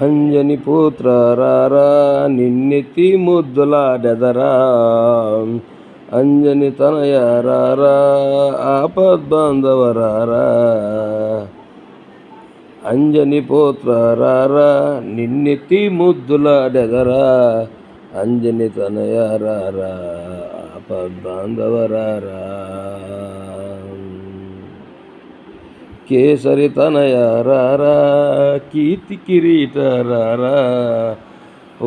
అంజని పుత్ర రారా నిన్నెత్తి ముద్దులాడెదరా. అంజని తనయ రారా ఆపద్బాంధవరారా. అంజని పుత్ర రారా నిన్నెత్తి ముద్దులాడెదరా. అంజని తనయ రారా ఆపద్బాంధవరారా. కేసరి తనయ రారా కీర్తి కిరీట రారా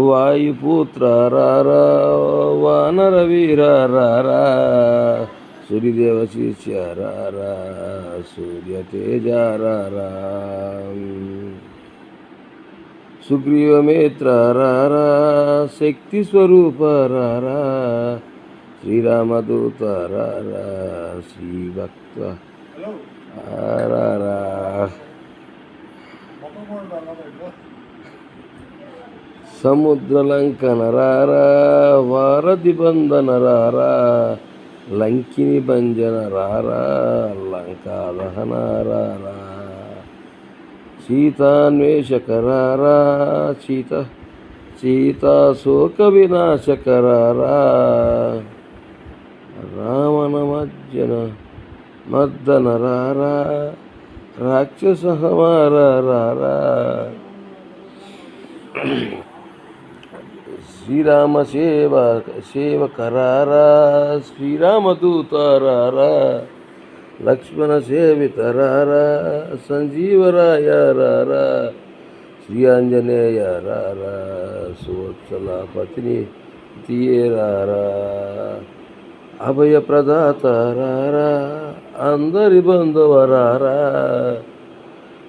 వాయుపుత్ర రారా వానర వీర రారా సూర్యదేవ శిష్య రారా సూర్య తేజ రారా సుగ్రీవమిత్ర రారా శక్తి స్వరూప రారా శ్రీరామదూత రారా శ్రీభక్త రారా సముద్ర లంకన వారధి బంధన రారా లంకిని భంజన రారా లంకా దహన రారా సీతాన్వేషక రారా సీత సీతా శోక రారా రావణ మజ్జన మర్దన రారా రాక్షస హమార శ్రీరామ సేవ సేవకరారా శ్రీరామదూతారారా లక్ష్మణ సేవితరారా సంజీవరాయారారా శ్రీ ఆంజనేయ సువత్సలాపతిని తీయరారా అభయ ప్రదాత అందరి బంధువరారా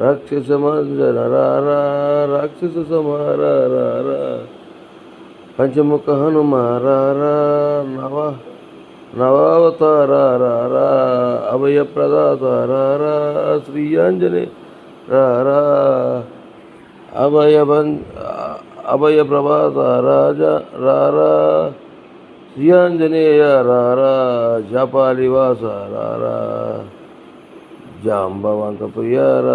రాక్షస మంజన రారా రాక్షస సమార రారా పంచముఖ హనుమారారా నవ నవావతార రారా అభయ ప్రదాత రారా శ్రీ ఆంజనే రారా అభయ బం అభయ ప్రభాత రాజ రారా శ్రీ ఆంజనేయ రారా జపాలివాస రారా ಜಾಂಬವಂಕ ಪ್ರಿಯರ